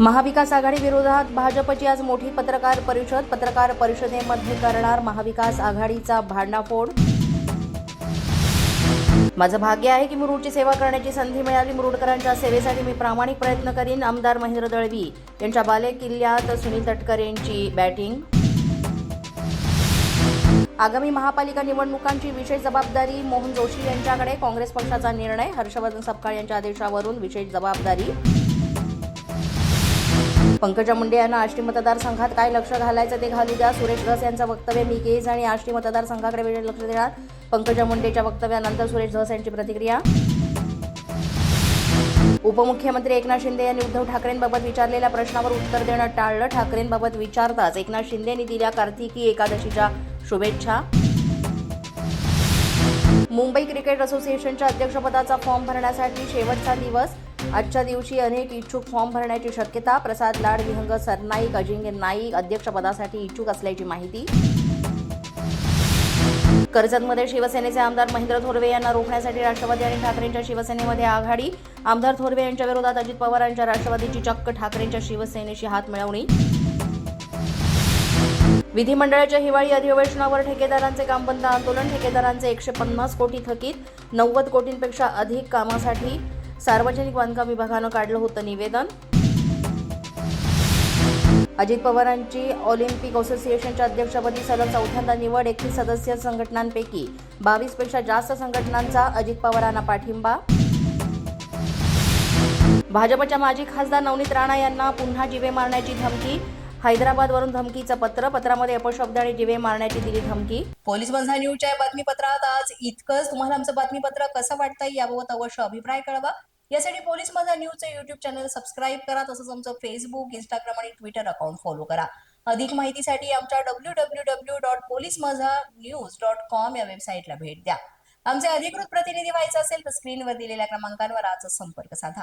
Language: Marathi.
महाविकास आघाडी विरोधात भाजपची आज मोठी पत्रकार परिषद. पत्रकार परिषदेमध्ये करणार महाविकास आघाडीचा भांडाफोड. माझं भाग्य आहे की मुरुडची सेवा करण्याची संधी मिळाली. मुरुडकरांच्या सेवेसाठी मी प्रामाणिक प्रयत्न करीन आमदार महेंद्र दळवी यांच्या बाले किल्ल्यात सुनील तटकर यांची बॅटिंग. आगामी महापालिका निवडणुकांची विशेष जबाबदारी मोहन जोशी यांच्याकडे. काँग्रेस पक्षाचा निर्णय हर्षवर्धन सपकाळ यांच्या आदेशावरून विशेष जबाबदारी. पंकजा मुंडे यांना आष्टी मतदारसंघात काय लक्ष घालायचं ते घालू द्या. सुरेश धस यांचं वक्तव्य मी केज आणि आष्टी मतदारसंघाकडे वेळ लक्ष देणार पंकजा मुंडेच्या वक्तव्यानंतर सुरेश धस यांची प्रतिक्रिया. उपमुख्यमंत्री एकनाथ शिंदे यांनी उद्धव ठाकरेंबाबत विचारलेल्या प्रश्नावर उत्तर देणं टाळलं. ठाकरेंबाबत विचारताच एकनाथ शिंदेनी दिल्या कार्तिकी एकादशीच्या शुभेच्छा. मुंबई क्रिकेट असोसिएशनच्या अध्यक्षपदाचा फॉर्म भरण्यासाठी शेवटचा दिवस. आजच्या दिवशी अनेक इच्छुक फॉर्म भरण्याची शक्यता. प्रसाद लाड विहंग सरनाईक अजिंक्य नाईक अध्यक्षपदासाठी इच्छुक असल्याची माहिती. कर्जतमध्ये शिवसेनेचे आमदार महेंद्र थोरवे यांना रोखण्यासाठी राष्ट्रवादी आणि ठाकरेंच्या शिवसेनेमध्ये आघाडी. आमदार थोरवे यांच्या विरोधात अजित पवार यांच्या राष्ट्रवादीची चक्क ठाकरेंच्या शिवसेनेशी हात मिळवणी. विधिमंडळाच्या हिवाळी अधिवेशनावर ठेकेदारांचे काम बंद आंदोलन ठेकेदारांचे एकशे पन्नास कोटी थकीत नव्वद कोटींपेक्षा अधिक कामासाठी सार्वजनिक बांधकाम विभागानं काढलं होतं निवेदन. अजित पवारांची ऑलिम्पिक असोसिएशनच्या अध्यक्षपदी सलग चौथ्यांदा निवड एकतीस सदस्य संघटनांपैकी बावीसपेक्षा जास्त संघटनांचा अजित पवारांना पाठिंबा. भाजपच्या माजी खासदार नवनीत राणा यांना पुन्हा जिवे मारण्याची धमकी हैदराबादवरून धमकीचं पत्र पत्रामध्ये अपशब्द आणि जीवे मारण्याची दिली धमकी. पोलीस बंधा न्यूजच्या बातमीपत्रात आज इतकंच. तुम्हाला आमचं बातमीपत्र कसं वाटतंय याबाबत अवश्य अभिप्राय कळवा. यासाठी पोलीस माझा न्यूजचं युट्यूब चॅनल सबस्क्राईब करा तसंच आमचं फेसबुक इंस्टाग्राम आणि ट्विटर अकाउंट फॉलो करा. अधिक माहितीसाठी आमच्या W W W dot police Majha news dot com या वेबसाईटला भेट द्या. आमचे अधिकृत प्रतिनिधी व्हायचं असेल तर स्क्रीनवर दिलेल्या क्रमांकांवर आजच संपर्क साधा.